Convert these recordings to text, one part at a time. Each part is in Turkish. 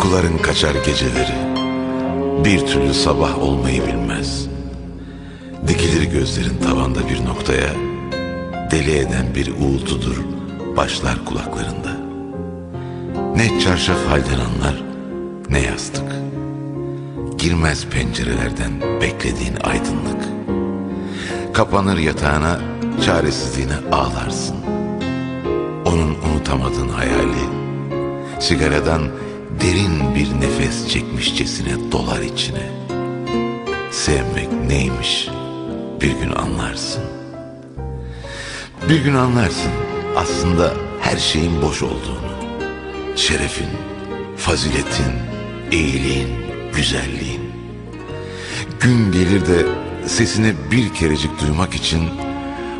Uykuların kaçar geceleri Bir türlü sabah olmayı bilmez. Dikilir gözlerin tavanda bir noktaya Deli eden bir uğultudur Başlar kulaklarında. Ne çarşaf halden anlar Ne yastık. Girmez pencerelerden beklediğin aydınlık. Kapanır yatağına Çaresizliğine ağlarsın. Onun unutamadığın hayali Sigaradan derin bir nefes çekmişçesine dolar içine. Sevmek neymiş bir gün anlarsın. Bir gün anlarsın aslında her şeyin boş olduğunu. Şerefin, faziletin, iyiliğin, güzelliğin. Gün gelir de sesini bir kerecik duymak için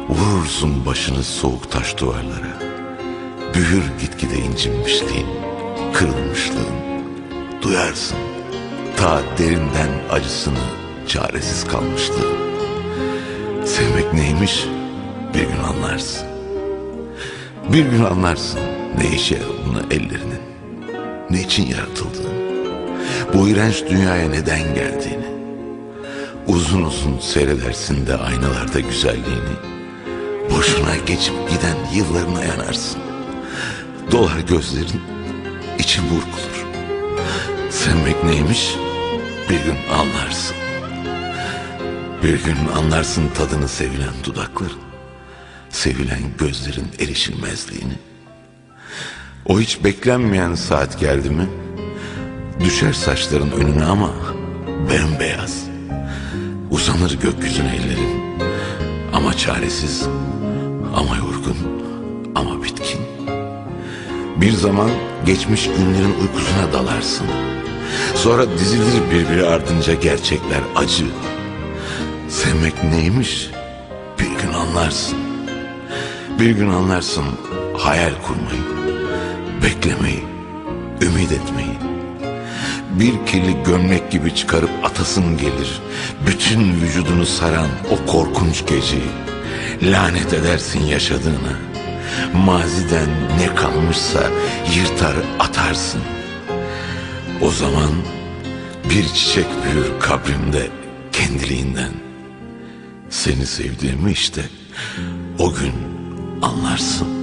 vurursun başını soğuk taş duvarlara. Büyür gitgide incinmişliğin kırılmışlığın. Duyarsın. Ta derinden acısını çaresiz kalmışlığın sevmek neymiş? Bir gün anlarsın. Bir gün anlarsın ne işe yaradığını ellerinin. Ne için yaratıldığını. Bu iğrenç dünyaya neden geldiğini. Uzun uzun seyredersin de aynalarda güzelliğini. Boşuna geçip giden yıllarına yanarsın. Dolar gözlerin içim burkulur. Sevmek neymiş bir gün anlarsın. Bir gün anlarsın tadını sevilen dudakların, sevilen gözlerin erişilmezliğini. O hiç beklenmeyen saat geldi mi, düşer saçların önüne ama bembeyaz. Uzanır gökyüzüne ellerin ama çaresiz, ama yorgun, ama bitkin. Bir zaman geçmiş günlerin uykusuna dalarsın. Sonra dizilir birbiri ardınca gerçekler acı. Sevmek neymiş bir gün anlarsın. Bir gün anlarsın hayal kurmayı, beklemeyi, ümit etmeyi. Bir kirli gömlek gibi çıkarıp atasın gelir. Bütün vücudunu saran o korkunç geceyi. Lanet edersin yaşadığına. Maziden ne kalmışsa yırtar atarsın. O zaman bir çiçek büyür kabrimde kendiliğinden. Seni sevdiğimi işte o gün anlarsın.